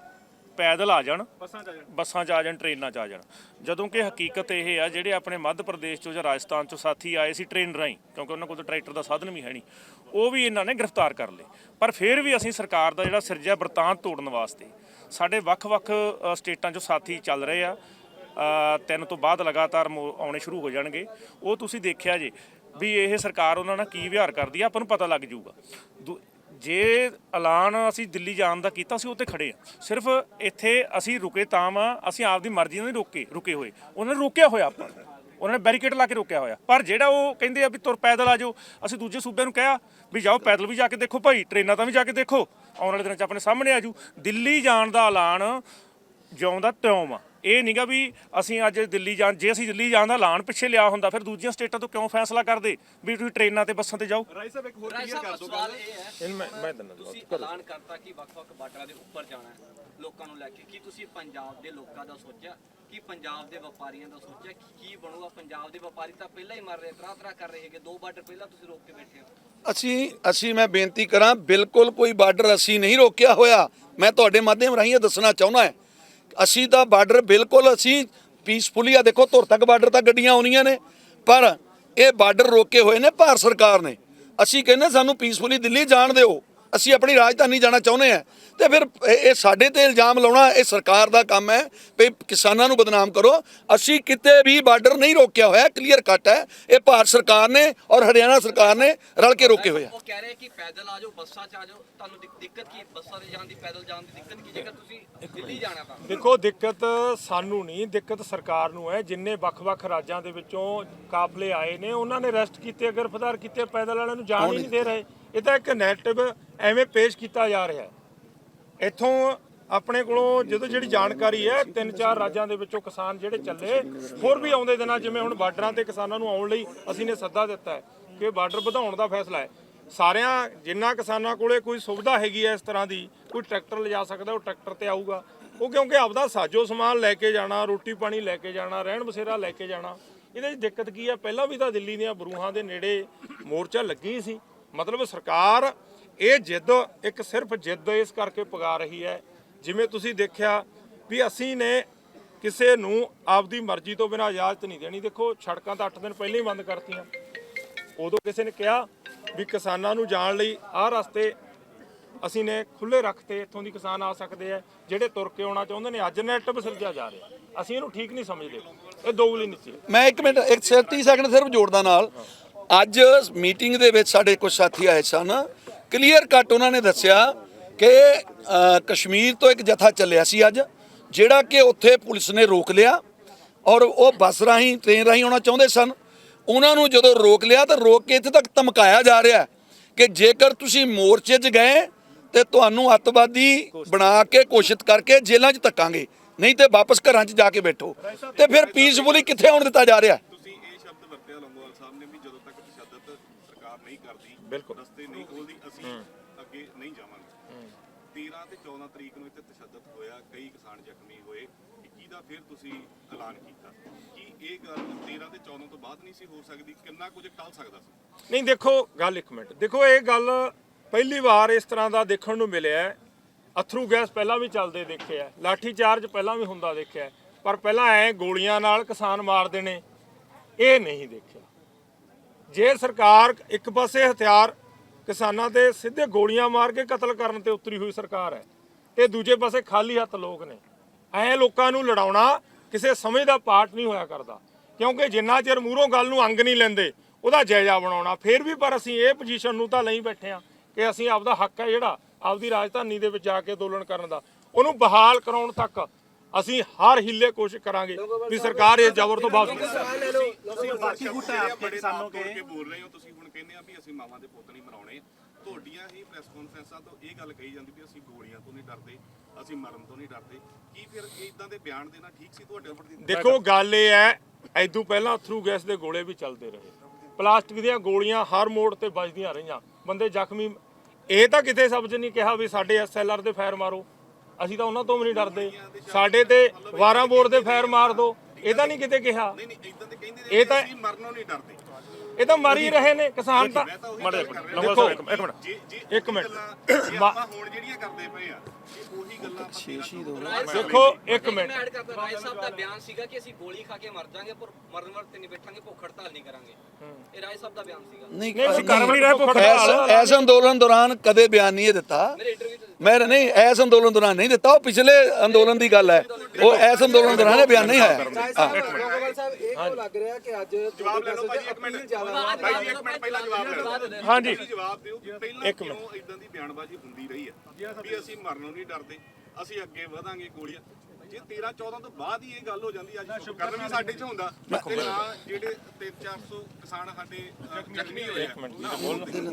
ਪੈਦਲ ਆ ਜਾਣ ਬੱਸਾਂ ਚ ਆ ਜਾਣ। ਬੱਸਾਂ 'ਚ ਆ ਜਾਣ ਟ੍ਰੇਨਾਂ 'ਚ ਆ ਜਾਣ। ਜਦੋਂ ਕਿ ਹਕੀਕਤ ਇਹ ਆ ਜਿਹੜੇ ਆਪਣੇ ਮੱਧ ਪ੍ਰਦੇਸ਼ 'ਚੋਂ ਜਾਂ ਰਾਜਸਥਾਨ 'ਚੋਂ ਸਾਥੀ ਆਏ ਸੀ ਟ੍ਰੇਨ ਰਾਹੀਂ ਕਿਉਂਕਿ ਉਹਨਾਂ ਕੋਲ ਤਾਂ ਟਰੈਕਟਰ ਦਾ ਸਾਧਨ ਵੀ ਹੈ ਨਹੀਂ ਉਹ ਵੀ ਇਹਨਾਂ ਨੇ ਗ੍ਰਿਫਤਾਰ ਕਰ ਲਏ। ਪਰ ਫਿਰ ਵੀ ਅਸੀਂ ਸਰਕਾਰ ਦਾ ਜਿਹੜਾ ਸਿਰਜਿਆ ਬਰਤਾਂਤ ਤੋੜਨ ਵਾਸਤੇ ਸਾਡੇ ਵੱਖ-ਵੱਖ ਅ, ਸਟੇਟਾਂ 'ਚੋਂ ਸਾਥੀ ਚੱਲ ਰਹੇ ਆ ਅ, ਤਿੰਨ ਤੋਂ ਬਾਅਦ ਲਗਾਤਾਰ ਮੋ- ਆਉਣੇ ਸ਼ੁਰੂ ਹੋ ਜਾਣਗੇ। ਉਹ ਤੁਸੀਂ ਦੇਖਿਆ ਜੇ ਵੀ ਇਹ ਸਰਕਾਰ ਉਹਨਾਂ ਨਾਲ ਕੀ ਵਿਹਾਰ ਕਰਦੀ ਆ ਆਪਾਂ ਨੂੰ ਪਤਾ ਲੱਗ ਜਾਊਗਾ। ਦੂ- ਜੇ ਐਲਾਨ ਅਸੀਂ ਦਿੱਲੀ ਜਾਣ ਦਾ ਕੀਤਾ ਸੀ ਉੱਤੇ ਖੜੇ ਆ। ਸਿਰਫ ਇੱਥੇ ਅਸੀਂ ਰੁਕੇ ਤਾਂ ਵਾ, ਅਸੀਂ ਆਪਦੀ ਮਰਜ਼ੀ ਨਾਲ ਨਹੀਂ ਰੁਕੇ ਰੁਕੇ ਹੋਏ। ਉਹਨਾਂ ਨੇ ਰੋਕਿਆ ਹੋਇਆ ਆਪਾਂ ਨੂੰ। ਉਹਨਾਂ ਨੇ ਬੈਰੀਕੇਡ ਲਾ ਕੇ ਰੋਕਿਆ ਹੋਇਆ। ਪਰ ਜਿਹੜਾ ਉਹ ਕਹਿੰਦੇ ਆ ਵੀ ਤੁਰ ਪੈਦਲ ਆ ਜਾਓ, ਅਸੀਂ ਦੂਜੇ ਸੂਬਿਆਂ ਨੂੰ ਕਿਹਾ ਵੀ ਜਾਓ ਪੈਦਲ ਵੀ ਜਾ ਕੇ ਦੇਖੋ ਭਾਈ, ਟ੍ਰੇਨਾਂ ਤਾਂ ਵੀ ਜਾ ਕੇ ਦੇਖੋ। ਆਉਣ ਵਾਲੇ ਦਿਨਾਂ 'ਚ ਆਪਣੇ ਸਾਹਮਣੇ ਆ ਜੂ ਦਿੱਲੀ ਜਾਣ ਦਾ ਐਲਾਨ ਜਿਉਂ ਦਾ ਤਿਉਂ ਆ ਇਹ ਨਹੀਂਗਾ ਵੀ ਅਸੀਂ ਅੱਜ ਦਿੱਲੀ ਜਾਣ ਜੇ ਅਸੀਂ ਦਿੱਲੀ ਜਾਣ ਦਾ ਐਲਾਨ ਪਿੱਛੇ ਲਿਆ ਹੁੰਦਾ ਫਿਰ ਦੂਜੀਆਂ ਸਟੇਟਾਂ ਤੋਂ ਕਿਉਂ ਫੈਸਲਾ ਕਰਦੇ ਵੀ ਤੁਸੀਂ ਟ੍ਰੇਨਾਂ ਤੇ ਬੱਸਾਂ ਤੇ ਜਾਓ? ਰਾਈ ਸਾਹਿਬ ਇੱਕ ਹੋਰ ਕਲੀਅਰ ਕਰ ਦਿਓ ਸਵਾਲ ਗੱਲ। ਇਹ ਹੈ ਇਹਨੂੰ ਮੈਂ ਮੈਂ ਦਿੰਦਾ ਤੁਸੀਂ ਐਲਾਨ ਕਰਤਾ ਕਿ ਵੱਖ-ਵੱਖ ਬਾਰਡਰਾਂ ਦੇ ਉੱਪਰ ਜਾਣਾ ਹੈ ਲੋਕਾਂ ਨੂੰ ਲੈ ਕੇ। ਕੀ ਤੁਸੀਂ ਪੰਜਾਬ ਦੇ ਲੋਕਾਂ ਦਾ ਸੋਚਿਆ? ਕੀ ਪੰਜਾਬ ਦੇ ਵਪਾਰੀਆਂ ਦਾ ਸੋਚਿਆ ਕਿ ਕੀ ਬਣੂਗਾ ਪੰਜਾਬ ਦੇ ਵਪਾਰੀ? ਤਾਂ ਪਹਿਲਾਂ ਹੀ ਮਰ ਰਹੇ ਤਰਾ ਤਰਾ ਕਰ ਰਹੇ ਹੈਗੇ। ਦੋ ਬਾਰਡਰ ਪਹਿਲਾਂ ਤੁਸੀਂ ਰੋਕ ਕੇ ਬੈਠੇ ਹੋ। ਅਸੀਂ ਅਸੀਂ ਮੈਂ ਬੇਨਤੀ ਕਰਾਂ ਬਿਲਕੁਲ ਕੋਈ ਬਾਰਡਰ ਅਸੀਂ ਨਹੀਂ ਰੋਕਿਆ ਹੋਇਆ। ਮੈਂ ਤੁਹਾਡੇ ਮਾਧਿਅਮ ਰਾਹੀਂ ਇਹ ਦੱਸਣਾ ਚਾਹੁੰਦਾ ਹਾਂ। ਅਸੀਂ ਤਾਂ ਬਾਰਡਰ ਬਿਲਕੁਲ ਅਸੀਂ ਪੀਸਫੁਲੀ ਆ, ਦੇਖੋ ਧੁਰ ਤੱਕ ਬਾਰਡਰ ਤਾਂ ਗੱਡੀਆਂ ਆਉਣੀਆਂ ਨੇ, ਪਰ ਇਹ ਬਾਰਡਰ ਰੋਕੇ ਹੋਏ ਨੇ ਭਾਰਤ ਸਰਕਾਰ ਨੇ। ਅਸੀਂ ਕਹਿੰਦੇ ਸਾਨੂੰ ਪੀਸਫੁਲੀ ਦਿੱਲੀ ਜਾਣ ਦਿਓ। ਅਸੀਂ ਆਪਣੀ ਰਾਜਧਾਨੀ ਜਾਣਾ ਚਾਹੁੰਦੇ ਆ ਤੇ ਫਿਰ ਇਹ ਸਾਡੇ ਤੇ ਇਲਜ਼ਾਮ ਲਾਉਣਾ ਇਹ ਸਰਕਾਰ ਦਾ ਕੰਮ ਹੈ ਵੀ ਕਿਸਾਨਾਂ ਨੂੰ ਬਦਨਾਮ ਕਰੋ। ਅਸੀਂ ਕਿਤੇ ਵੀ ਬਾਰਡਰ ਨਹੀਂ ਰੋਕਿਆ ਹੋਇਆ ਕਲੀਅਰ ਕੱਟ ਹੈ। ਇਹ ਭਾਰਤ ਸਰਕਾਰ ਨੇ ਔਰ ਹਰਿਆਣਾ ਸਰਕਾਰ ਨੇ ਰਲ ਕੇ ਰੋਕੇ ਹੋਏ ਆ। ਉਹ ਕਹਿ ਰਹੇ ਕਿ ਪੈਦਲ ਆ ਜਾਓ ਬੱਸਾਂ 'ਚ ਆ ਜਾਓ। ਤੁਹਾਨੂੰ ਦਿੱਕ- ਦਿੱਕਤ ਕੀ? ਬੱਸਾਂ 'ਤੇ ਜਾਣ ਦੀ ਪੈਦਲ ਜਾਣ ਦੀ ਦਿੱਕਤ ਕੀ? ਜੇਕਰ ਤੁਸੀਂ ਦਿੱਲੀ ਜਾਣਾ ਤਾਂ। ਦੇਖੋ ਦਿੱਕਤ ਸਾਨੂੰ ਨਹੀਂ ਦਿੱਕਤ ਸਰਕਾਰ ਨੂੰ ਹੈ। ਜਿੰਨੇ ਵੱਖ-ਵੱਖ ਰਾਜਾਂ ਦੇ ਵਿੱਚੋਂ ਕਾਫਲੇ ਆਏ ਨੇ ਉਹਨਾਂ ਨੇ ਅਰੈਸਟ ਕੀਤੇ ਗ੍ਰਿਫਤਾਰ ਕੀਤੇ ਪੈਦਲ ਵਾਲਿਆਂ ਨੂੰ ਜਾਣ ਹੀ ਨਹੀਂ। ਦੇ ਰਹੇ। ਇਹ ਤਾਂ ਇੱਕ ਨੈਰੇਟਿਵ ਐਵੇਂ ਪੇਸ਼ ਕੀਤਾ ਜਾ ਰਿਹਾ ਹੈ। ਇੱਥੋਂ ਆਪਣੇ ਕੋਲੋਂ ਜਦੋਂ ਜਿਹੜੀ ਜਾਣਕਾਰੀ ਹੈ ਤਿੰਨ ਚਾਰ ਰਾਜਾਂ ਦੇ ਵਿੱਚੋਂ ਕਿਸਾਨ ਜਿਹੜੇ ਚੱਲੇ, ਹੋਰ ਵੀ ਆਉਂਦੇ ਦਿਨਾਂ ਜਿਵੇਂ ਹੁਣ ਬਾਰਡਰਾਂ ਤੇ ਕਿਸਾਨਾਂ ਨੂੰ ਆਉਣ ਲਈ ਅਸੀਂ ਨੇ ਸੱਦਾ ਦਿੱਤਾ ਹੈ ਕਿ ਬਾਰਡਰ ਵਧਾਉਣ ਦਾ ਫੈਸਲਾ ਹੈ। ਸਾਰਿਆਂ, ਜਿੰਨਾ ਕਿਸਾਨਾਂ ਕੋਲੇ ਕੋਈ ਸੁਵਿਧਾ ਹੈਗੀ ਹੈ ਇਸ ਤਰ੍ਹਾਂ ਦੀ, ਕੋਈ ਟਰੈਕਟਰ ਲਿਜਾ ਸਕਦਾ, ਉਹ ਟਰੈਕਟਰ ਤੇ ਆਊਗਾ। ਉਹ ਕਿਉਂਕਿ ਆਪਦਾ ਸਾਜੋ ਸਮਾਨ ਲੈ ਕੇ ਜਾਣਾ, ਰੋਟੀ ਪਾਣੀ ਲੈ ਕੇ ਜਾਣਾ, ਰਹਿਣ ਬਸੇਰਾ ਲੈ ਕੇ ਜਾਣਾ, ਇਹਦੇ 'ਚ ਦਿੱਕਤ ਕੀ ਹੈ? ਪਹਿਲਾਂ ਵੀ ਤਾਂ ਦਿੱਲੀ ਦੀਆਂ ਬਰੂਹਾਂ ਦੇ ਨੇੜੇ ਮੋਰਚਾ ਲੱਗੀ ਸੀ। ਮਤਲਬ ਸਰਕਾਰ ਇਹ ਜਿੱਦ, ਇੱਕ ਸਿਰਫ ਜਿੱਦ ਇਸ ਕਰਕੇ ਪਗਾ ਰਹੀ ਹੈ, ਜਿਵੇਂ ਤੁਸੀਂ ਦੇਖਿਆ ਵੀ ਅਸੀਂ ਨੇ ਕਿਸੇ ਨੂੰ ਆਪਦੀ ਮਰਜ਼ੀ ਤੋਂ ਬਿਨਾਂ ਇਜਾਜ਼ਤ ਨਹੀਂ ਦੇਣੀ। ਦੇਖੋ, ਸੜਕਾਂ ਤਾਂ 8 ਦਿਨ ਪਹਿਲਾਂ ਹੀ ਬੰਦ ਕਰਤੀਆਂ। ਉਦੋਂ ਕਿਸੇ ਨੇ ਕਿਹਾ ਵੀ ਕਿਸਾਨਾਂ ਨੂੰ ਜਾਣ ਲਈ ਆਹ ਰਸਤੇ ਅਸੀਂ ਨੇ ਖੁੱਲੇ ਰੱਖਤੇ, ਇੱਥੋਂ ਦੀ ਕਿਸਾਨ ਆ ਸਕਦੇ ਆ, ਜਿਹੜੇ ਤੁਰ ਕੇ ਆਉਣਾ ਚਾਹੁੰਦੇ ਨੇ, ਅੱਜ ਨੈਟ ਸਿਰਜਿਆ ਜਾ ਰਿਹਾ। ਅਸੀਂ ਇਹਨੂੰ ਠੀਕ ਨਹੀਂ ਸਮਝਦੇ। ਇਹ ਦੋਗਲੀ ਨੀਤੀ ਮੈਂ ਇੱਕ ਮਿੰਟ, ਇੱਕ ਸਿਰ 30 ਸੈਕਿੰਡ ਸਿਰਫ ਜੋੜਦਾ ਨਾਲ। ਅੱਜ ਮੀਟਿੰਗ ਦੇ ਵਿੱਚ ਸਾਡੇ ਕੁਝ ਸਾਥੀ ਆਏ ਸਨ। ਕਲੀਅਰ ਕੱਟ ਉਹਨਾਂ ਨੇ ਦੱਸਿਆ ਕਿ ਕਸ਼ਮੀਰ ਤੋਂ ਇੱਕ ਜਥਾ ਚੱਲਿਆ ਸੀ ਅੱਜ, ਜਿਹੜਾ ਕਿ ਉੱਥੇ ਪੁਲਿਸ ਨੇ ਰੋਕ ਲਿਆ ਔਰ ਉਹ ਬੱਸ ਰਾਹੀਂ, ਟ੍ਰੇਨ ਰਾਹੀਂ ਆਉਣਾ ਚਾਹੁੰਦੇ ਸਨ। ਉਹਨਾਂ ਨੂੰ ਜਦੋਂ ਰੋਕ ਲਿਆ ਤਾਂ ਰੋਕ ਕੇ ਇੱਥੇ ਤੱਕ ਧਮਕਾਇਆ ਜਾ ਰਿਹਾ ਕਿ ਜੇਕਰ ਤੁਸੀਂ ਮੋਰਚੇ 'ਚ ਗਏ ਤੇ ਤੁਹਾਨੂੰ ਅੱਤਵਾਦੀ ਬਣਾ ਕੇ ਘੋਸ਼ਿਤ ਕਰਕੇ ਜੇਲ੍ਹਾਂ 'ਚ ਧੱਕਾਂਗੇ, ਨਹੀਂ ਤੇ ਵਾਪਸ ਘਰਾਂ 'ਚ ਜਾ ਕੇ ਬੈਠੋ। ਤੇ ਫਿਰ ਪੀਸਫੁਲੀ ਕਿੱਥੇ ਆਉਣ ਦਿੱਤਾ ਜਾ ਰਿਹਾ ਤੁਸੀਂ ਇਹ ਸ਼ਬਦ ਵਰਤਿਆ ਲੰਗੋਵਾਲ ਸਾਹਿਬ ਨੇ ਵੀ ਜਦੋਂ ਤੱਕ ਤਸ਼ੱਦਦ ਸਰਕਾਰ ਨਹੀਂ ਕਰਦੀ ਬਿਲਕੁਲ। ਰਸਤੇ ਨਹੀਂ ਖੋਲਦੀ ਅਸੀਂ ਅੱਗੇ ਨਹੀਂ ਜਾਵਾਂਗੇ। 13 ਤੇ 14 ਤਰੀਕ ਨੂੰ ਇੱਥੇ ਤਸ਼ੱਦਦ ਹੋਇਆ ਕਈ ਕਿਸਾਨ ਜ਼ਖਮੀ ਹੋਏ। 21 ਦਾ ਫਿਰ ਤੁਸੀਂ ਐਲਾਨ ਕੀਤਾ? ਕੀ ਇਹ ਗੱਲ 13 ਤੇ 14 ਤੋਂ ਬਾਅਦ ਨਹੀਂ ਸੀ ਹੋ ਸਕਦੀ? ਕਿੰਨਾ ਕੁਝ ਟਲ ਸਕਦਾ ਸੀ? ਨਹੀਂ ਦੇਖੋ ਗੱਲ ਇੱਕ ਮਿੰਟ। ਦੇਖੋ ਇਹ ਗੱਲ ਪਹਿਲੀ ਵਾਰ ਇਸ ਤਰ੍ਹਾਂ ਦਾ ਦੇਖਣ ਨੂੰ ਮਿਲਿਆ ਹੈ। ਅਥਰੂ ਗੈਸ ਪਹਿਲਾਂ ਵੀ ਚੱਲਦੇ ਦੇਖੇ ਆ ਲਾਠੀ ਚਾਰਜ ਪਹਿਲਾਂ ਵੀ ਹੁੰਦਾ ਦੇਖਿਆ। ਪਰ ਪਹਿਲਾਂ ਐ ਗੋਲੀਆਂ ਨਾਲ ਕਿਸਾਨ ਮਾਰਦੇ ਨੇ ਇਹ ਨਹੀਂ ਦੇਖਿਆ। ਜੇ ਸਰਕਾਰ ਇੱਕ ਪਾਸੇ ਹਥਿਆਰ ਕਿਸਾਨਾਂ ਤੇ ਸਿੱਧੇ ਗੋਲੀਆਂ ਮਾਰ ਕੇ ਕਤਲ ਕਰਨ ਤੇ ਉਤਰੀ ਹੋਈ ਸਰਕਾਰ ਹੈ ਤੇ ਦੂਜੇ ਪਾਸੇ ਖਾਲੀ ਹੱਥ ਲੋਕ ਨੇ, ਐ ਲੋਕਾਂ ਨੂੰ ਲੜਾਉਣਾ ਕਿਸੇ ਸਮੇਂ ਦਾ ਪਾਠ ਨਹੀਂ ਹੋਇਆ ਕਰਦਾ। ਕਿਉਂਕਿ ਜਿੰਨਾ ਚਿਰ ਮੂਹਰੋਂ ਗੱਲ ਨੂੰ ਅੰਗ ਨਹੀਂ ਲੈਂਦੇ, ਉਹਦਾ ਜਾਇਜ਼ਾ ਬਣਾਉਣਾ, ਫਿਰ ਵੀ ਪਰ ਅਸੀਂ ਇਹ ਪੋਜੀਸ਼ਨ ਨੂੰ ਤਾਂ ਲਈ ਬੈਠੇ ਆ ਕਿ ਅਸੀਂ ਆਪਦਾ ਹੱਕ ਹੈ ਜਿਹੜਾ ਆਪਦੀ ਰਾਜਧਾਨੀ ਦੇ ਵਿੱਚ ਜਾ ਕੇ ਅੰਦੋਲਨ ਕਰਨ ਦਾ, ਉਹਨੂੰ ਬਹਾਲ ਕਰਾਉਣ ਤੱਕ ਅਸੀਂ ਹਰ ਹਿੱਲੇ ਕੋਸ਼ਿਸ਼ ਕਰਾਂਗੇ ਵੀ ਸਰਕਾਰ ਇਹ ਜ਼ਬਰ ਤੋਂ ਵਾਪਸ ਤੁਸੀਂ ਬਾਕੀ ਗੁੱਟਾ ਆਪਕੇ ਕਿਸਾਨੋਂ ਕੇ ਬੋਲ ਰਹੇ ਹੋ ਤੁਸੀਂ ਹੁਣ ਕਹਿੰਦੇ ਆ ਵੀ ਅਸੀਂ ਮਾਵਾਂ ਦੇ ਪੁੱਤ ਨਹੀਂ ਮਰਾਉਣੇ। ਤੁਹਾਡੀਆਂ ਹੀ ਪ੍ਰੈਸ ਕਾਨਫਰੰਸਾਂ ਤੋਂ ਇਹ ਗੱਲ ਕਹੀ ਜਾਂਦੀ ਵੀ ਅਸੀਂ ਗੋਲੀਆਂ ਤੋਂ ਨਹੀਂ ਡਰਦੇ ਅਸੀਂ ਮਰਨ ਤੋਂ ਨਹੀਂ ਡਰਦੇ। ਕੀ ਫਿਰ ਇਦਾਂ ਦੇ ਬਿਆਨ ਦੇਣਾ ਠੀਕ ਸੀ ਤੁਹਾਡੇ ਉੱਪਰ ਦੀ? ਦੇਖੋ ਗੱਲ ਇਹ ਹੈ ਐਦੂ ਪਹਿਲਾਂ ਥਰੂ ਗੈਸ ਦੇ ਗੋਲੇ ਵੀ ਚੱਲਦੇ ਰਹੇ। ਪਲਾਸਟਿਕ ਦੀਆਂ ਗੋਲੀਆਂ ਹਰ ਮੋੜ ਤੇ ਵੱਜਦੀਆਂ ਰਹੀਆਂ। ਬੰਦੇ ਜ਼ਖਮੀ ਇਹ ਤਾਂ ਕਿਤੇ ਸ਼ਬਦ ਨਹੀਂ ਕਿਹਾ ਵੀ ਸਾਡੇ ਐਸਐਲਆਰ ਦੇ ਫਾਇਰ ਮਾਰੋ। ਅਸੀਂ ਤਾਂ ਉਹਨਾਂ ਤੋਂ ਵੀ ਨਹੀਂ ਡਰਦੇ। ਸਾਡੇ ਤੇ ਵਾਰਾਂ ਬੋਰ ਦੇ ਫਾਇਰ ਮਾਰ ਦੋ। ਇਹ ਤਾਂ ਨਹੀਂ ਕਿਤੇ ਕਿਹਾ। ਨਹੀਂ ਨਹੀਂ ਇਦਾਂ ਤੇ ਕਹਿੰਦੇ ਇਹ ਤਾਂ- ਮਰਨੋਂ ਨਹੀਂ ਡਰਦੇ। ਇਹ ਤਾਂ ਮਰ ਹੀ ਰਹੇ ਨੇ ਕਿਸਾਨ ਤਾਂ। ਮਾੜਾ ਸਾਹਿਬ ਇੱਕ ਮਿੰਟ। ਇੱਕ ਮਿੰਟ। ਆਪਾਂ ਹੁਣ ਜਿਹੜੀਆਂ ਕਰਦੇ ਪਏ ਆ ਇਹ ਉਹੀ ਗੱਲਾਂ ਆਪਾਂ ਦੇਖੋ ਇੱਕ ਮਿੰਟ। ਮੈਂ ਐਡ ਕਰਦਾ ਰਾਏ ਸਾਹਿਬ ਦਾ ਬਿਆਨ ਸੀਗਾ ਕਿ ਅਸੀਂ ਗੋਲੀ ਖਾ ਕੇ ਮਰ ਜਾਾਂਗੇ ਪਰ ਮਰਨ ਵਰਤੇ ਨਹੀਂ ਬੈਠਾਂਗੇ ਭੁੱਖ ਹੜਤਾਲ ਨਹੀਂ ਕਰਾਂਗੇ। ਇਹ ਰਾਏ ਸਾਹਿਬ ਦਾ ਬਿਆਨ ਸੀਗਾ। ਨਹੀਂ ਨਹੀਂ ਅਸੀਂ ਕਰ ਵੀ ਨਹੀਂ। ਰਹੇ ਭੁੱਖ ਐਸ ਹੜਤਾਲ ਐਸ ਅੰਦੋਲਨ ਦੌਰਾਨ ਕਦੇ ਬਿਆਨ ਨਹੀਂ ਦਿੱਤਾ। ਮੇਰੇ ਇੰਟਰਵਿਊ ਮੈਂ ਨਹੀਂ ਐਸ ਅੰਦੋਲਨ ਦੌਰਾਨ ਨਹੀਂ ਦਿੱਤਾ ਉਹ ਪਿਛਲੇ ਅੰਦੋਲਨ ਦੀ ਗੱਲ ਹੈ। ਉਹ ਐਸ ਅੰਦੋਲਨ ਦੌਰਾਨ ਇਹ ਬਿਆਨ ਨਹੀਂ ਆਇਆ। ਰਾਏ ਸਾਹਿਬ ਗੋਗੋਵਾਲ ਸਾਹਿਬ ਇਹ ਕਿਉਂ ਲੱਗ ਰਿਹਾ ਕਿ ਅੱਜ ਜਵਾਬ ਲੈ ਲਓ ਭਾਈ ਇੱਕ ਮਿੰਟ। ਜ਼ਿਆਦਾ ਭਾਈ ਜੀ ਇੱਕ ਮਿੰਟ ਪਹਿਲਾਂ ਜਵਾਬ ਲੈ ਲਓ ਹਾਂਜੀ। ਜਵਾਬ ਦਿਓ ਪਹਿਲਾਂ ਇੱਕ ਕਿਉਂ ਇਦਾਂ ਦੀ ਬਿਆਨਬਾਜ਼ੀ ਹੁੰਦੀ ਰਹੀ ਹੈ ਵੀ ਅਸੀਂ ਮਰਨੋਂ ਨਹੀਂ ਡਰਦੇ ਅਸੀਂ ਅੱਗੇ ਵਧਾਂਗੇ ਗੋਲੀਆਂ। ਜੇ 13 14 ਤੋਂ ਬਾਅਦ ਹੀ ਇਹ ਗੱਲ ਹੋ ਜਾਂਦੀ ਅੱਜ ਕਰਨ ਵੀ ਸਾਡੇ ਚ ਹੁੰਦਾ। ਤੇ ਨਾ ਜਿਹੜੇ 3-400 ਕਿਸਾਨ ਸਾਡੇ ਜ਼ਖਮੀ ਹੋਏ ਆ।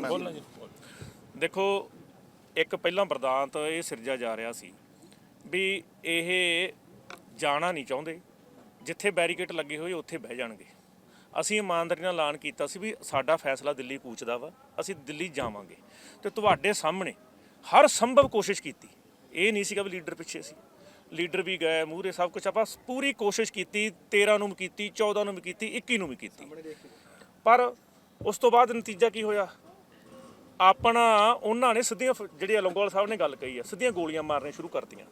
ਬੋਲਣਾ ਜੀ ਦੇਖੋ ਇੱਕ ਪਹਿਲਾਂ ਵਰਦਾਂਤ ਇਹ ਸਿਰਜਿਆ ਜਾ ਰਿਹਾ ਸੀ ਵੀ ਇਹ ਜਾਣਾ ਨਹੀਂ ਚਾਹੁੰਦੇ। ਜਿੱਥੇ ਬੈਰੀਕੇਡ ਲੱਗੇ ਹੋਏ ਉੱਥੇ ਬਹਿ ਜਾਣਗੇ। ਅਸੀਂ ਇਮਾਨਦਾਰੀ ਨਾਲ ਐਲਾਨ ਕੀਤਾ ਸੀ ਵੀ ਸਾਡਾ ਫੈਸਲਾ ਦਿੱਲੀ ਕੂਚ ਦਾ ਵਾ, ਅਸੀਂ ਦਿੱਲੀ ਜਾਵਾਂਗੇ। ਤੇ ਤੁਹਾਡੇ ਸਾਹਮਣੇ ਹਰ ਸੰਭਵ ਕੋਸ਼ਿਸ਼ ਕੀਤੀ। ਇਹ ਨਹੀਂ ਸੀਗਾ ਵੀ ਲੀਡਰ ਪਿੱਛੇ ਸੀ। ਲੀਡਰ ਵੀ ਗਏ, ਮੂਹਰੇ ਸਭ ਕੁਝ ਆਪਾਂ ਪੂਰੀ ਕੋਸ਼ਿਸ਼ ਕੀਤੀ 13 ਨੂੰ ਵੀ ਕੀਤੀ 14 ਨੂੰ ਵੀ ਕੀਤੀ 21 ਨੂੰ ਵੀ ਕੀਤੀ। ਪਰ ਉਸ ਤੋਂ ਬਾਅਦ ਨਤੀਜਾ ਕੀ ਹੋਇਆ? ਆਪਣਾ, ਉਹਨਾਂ ਨੇ ਸਿੱਧੀਆਂ ਫ- ਜਿਹੜੀ ਲੰਗੋਵਾਲ ਸਾਹਿਬ ਨੇ ਗੱਲ ਕਹੀ ਆ, ਸਿੱਧੀਆਂ ਗੋਲੀਆਂ ਮਾਰਨੀਆਂ ਸ਼ੁਰੂ ਕਰਤੀਆਂ।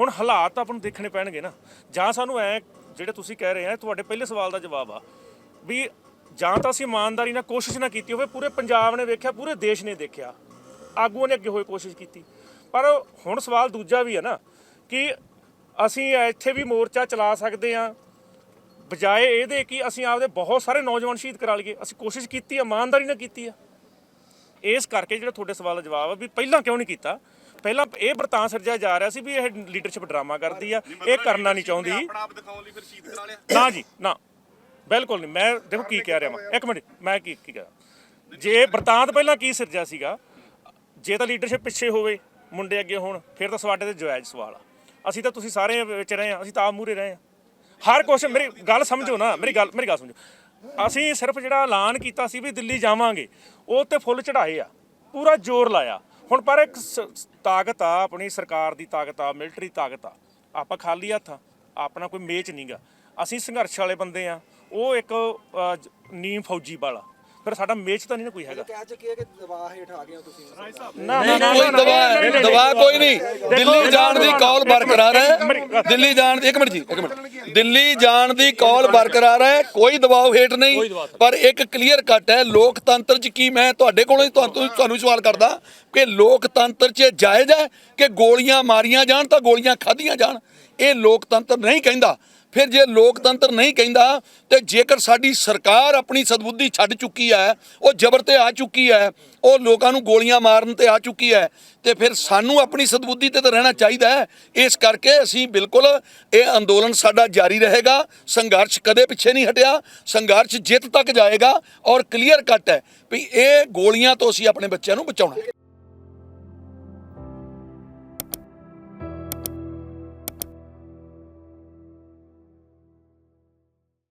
ਹੁਣ ਹਾਲਾਤ ਆਪਾਂ ਨੂੰ ਦੇਖਣੇ ਪੈਣਗੇ ਨਾ। ਜਾਂ ਸਾਨੂੰ ਐ, ਜਿਹੜੇ ਤੁਸੀਂ ਕਹਿ ਰਹੇ ਆ ਤੁਹਾਡੇ ਪਹਿਲੇ ਸਵਾਲ ਦਾ ਜਵਾਬ ਆ। ਵੀ ਜਾਂ ਤਾਂ ਅਸੀਂ ਇਮਾਨਦਾਰੀ ਨਾਲ ਕੋਸ਼ਿਸ਼ ਨਾ ਕੀਤੀ ਹੋਵੇ ਪੂਰੇ ਪੰਜਾਬ ਨੇ ਵੇਖਿਆ ਪੂਰੇ ਦੇਸ਼ ਨੇ ਦੇਖਿਆ। ਆਗੂਆਂ ਨੇ ਅੱਗੇ ਹੋਏ ਕੋਸ਼ਿਸ਼ ਕੀਤੀ। ਪਰ ਹੁਣ ਸਵਾਲ ਦੂਜਾ ਵੀ ਹੈ ਨਾ ਕਿ ਅਸੀਂ ਇੱਥੇ ਵੀ ਮੋਰਚਾ ਚਲਾ ਸਕਦੇ ਆ ਬਜਾਏ ਇਹਦੇ ਕਿ ਅਸੀਂ ਆਪਦੇ ਬਹੁਤ ਸਾਰੇ ਨੌਜਵਾਨ ਸ਼ਹੀਦ ਕਰਾ ਲਈਏ। ਅਸੀਂ ਕੋਸ਼ਿਸ਼ ਕੀਤੀ ਆ, ਇਮਾਨਦਾਰੀ ਨਾਲ ਕੀਤੀ ਆ ਇਸ ਕਰਕੇ ਜਿਹੜਾ ਤੁਹਾਡੇ ਸਵਾਲ ਦਾ ਜਵਾਬ ਆ ਵੀ ਪਹਿਲਾਂ ਕਿਉਂ ਨਹੀਂ ਕੀਤਾ? ਪਹਿਲਾਂ ਇਹ ਵਰਤਾਂ ਸਿਰਜਿਆ ਜਾ ਰਿਹਾ ਸੀ ਵੀ ਇਹ ਲੀਡਰਸ਼ਿਪ ਡਰਾਮਾ ਕਰਦੀ ਆ ਇਹ ਕਰਨਾ ਨਹੀਂ ਚਾਹੁੰਦੀ। ਆਪਣਾ ਆਪ ਦਿਖਾਉਣ ਲਈ ਫਿਰ ਸ਼ਹੀਦ ਕਰਾ ਲਿਆ। ਨਾ ਜੀ ਨਾ। ਬਿਲਕੁਲ ਨਹੀਂ, ਮੈਂ ਦੇਖੋ ਕੀ ਕਹਿ ਰਿਹਾ ਮੈਂ ਇੱਕ ਮਿੰਟ, ਮੈਂ ਕੀ ਕੀ ਕਹਾਂ ਜੇ ਵਰਤਾਂਤ ਪਹਿਲਾਂ ਕੀ ਸਿਰਜਿਆ ਸੀਗਾ? ਜੇ ਤਾਂ ਲੀਡਰਸ਼ਿਪ ਪਿੱਛੇ ਹੋਵੇ, ਮੁੰਡੇ ਅੱਗੇ ਹੋਣ, ਫਿਰ ਤਾਂ ਸਾਡੇ ਤੇ ਜਾਇਜ਼ ਸਵਾਲ ਆ। ਅਸੀਂ ਤਾਂ ਤੁਸੀਂ ਸਾਰੇ ਵਿੱਚ ਰਹੇ ਆ, ਅਸੀਂ ਤਾਂ ਆਪ ਮੂਰੇ ਰਹੇ ਆ। ਹਰ ਕੁਛ ਮੇਰੀ ਗੱਲ ਸਮਝੋ ਨਾ, ਮੇਰੀ ਗੱਲ ਮੇਰੀ ਗੱਲ ਸਮਝੋ। ਅਸੀਂ ਸਿਰਫ ਜਿਹੜਾ ਐਲਾਨ ਕੀਤਾ ਸੀ ਵੀ ਦਿੱਲੀ ਜਾਵਾਂਗੇ, ਉਹ ਤੇ ਫੁੱਲ ਚੜਾਏ ਆ, ਪੂਰਾ ਜ਼ੋਰ ਲਾਇਆ। ਹੁਣ ਪਰ ਇੱਕ ਸ- ਤਾਕਤ ਆ, ਆਪਣੀ ਸਰਕਾਰ ਦੀ ਤਾਕਤ ਆ ਮਿਲਟਰੀ ਤਾਕਤ ਆ। ਆਪਾਂ ਖਾਲੀ ਹੱਥ ਆ ਆਪਣਾ ਕੋਈ ਮੇਚ ਨਹੀਂਗਾ ਅਸੀਂ ਸੰਘਰਸ਼ ਵਾਲੇ ਬੰਦੇ ਆ ਉਹ ਇੱਕ ਅ, ਜ- ਨੀਮ ਫੌਜੀ ਵਾਲਾ ਫਿਰ ਸਾਡਾ ਮੇਚ ਤਾਂ ਨਹੀਂ ਨਾ ਕੋਈ ਹੈਗਾ ਕਹਿ ਚੁੱਕੀ ਹੈ ਕਿ ਦਬਾਅ ਹੇਠ ਆ ਗਏ ਹੋ ਤੁਸੀਂ ਨਾ ਨਾ ਨਾ ਕੋਈ ਦਵਾ ਦਵਾ ਕੋਈ ਨਹੀਂ ਦਿੱਲੀ ਜਾਣ ਦੀ ਕੌਲ ਬਰਕਰਾਰ ਹੈ ਦਿੱਲੀ ਜਾਣ ਦੀ ਇੱਕ ਮਿੰਟ ਜੀ ਇੱਕ ਮਿੰਟ ਦਿੱਲੀ ਜਾਣ ਦੀ ਕੌਲ ਬਰਕਰਾਰ ਹੈ ਕੋਈ ਦਬਾਅ ਹੇਠ ਨਹੀਂ ਪਰ ਇੱਕ ਕਲੀਅਰ ਕੱਟ ਹੈ ਲੋਕਤੰਤਰ 'ਚ ਕੀ ਮੈਂ ਤੁਹਾਡੇ ਕੋਲੋਂ ਹੀ ਤੁਹਾਨੂੰ ਤੁਹਾਨੂੰ ਸਵਾਲ ਕਰਦਾ ਕਿ ਲੋਕਤੰਤਰ 'ਚ ਜਾਇਜ਼ ਹੈ ਕਿ ਗੋਲੀਆਂ ਮਾਰੀਆਂ ਜਾਣ ਤਾਂ ਗੋਲੀਆਂ ਖਾਧੀਆਂ ਜਾਣ ਇਹ ਲੋਕਤੰਤਰ ਨਹੀਂ ਕਹਿੰਦਾ ਫਿਰ ਜੇ ਲੋਕਤੰਤਰ ਨਹੀਂ ਕਹਿੰਦਾ ਤੇ ਜੇਕਰ ਸਾਡੀ ਸਰਕਾਰ ਆਪਣੀ ਸਦਬੁੱਧੀ ਛੱਡ ਚੁੱਕੀ ਹੈ, ਉਹ ਜ਼ਬਰ ਤੇ ਆ ਚੁੱਕੀ ਹੈ, ਉਹ ਲੋਕਾਂ ਨੂੰ ਗੋਲੀਆਂ ਮਾਰਨ ਤੇ ਆ ਚੁੱਕੀ ਹੈ, ਤੇ ਫਿਰ ਸਾਨੂੰ ਆਪਣੀ ਸਦਬੁੱਧੀ ਤੇ ਤਾਂ ਰਹਿਣਾ ਚਾਹੀਦਾ ਹੈ। ਇਸ ਕਰਕੇ ਅਸੀਂ ਬਿਲਕੁਲ ਇਹ ਅੰਦੋਲਨ ਸਾਡਾ ਜਾਰੀ ਰਹੇਗਾ। ਸੰਘਰਸ਼ ਕਦੇ ਪਿੱਛੇ ਨਹੀਂ ਹਟਿਆ। ਸੰਘਰਸ਼ ਜਿੱਤ ਤੱਕ ਜਾਏਗਾ ਔਰ ਕਲੀਅਰ ਕੱਟ ਹੈ ਵੀ ਇਹ ਗੋਲੀਆਂ ਤੋਂ ਅਸੀਂ ਆਪਣੇ ਬੱਚਿਆਂ ਨੂੰ ਬਚਾਉਣਾ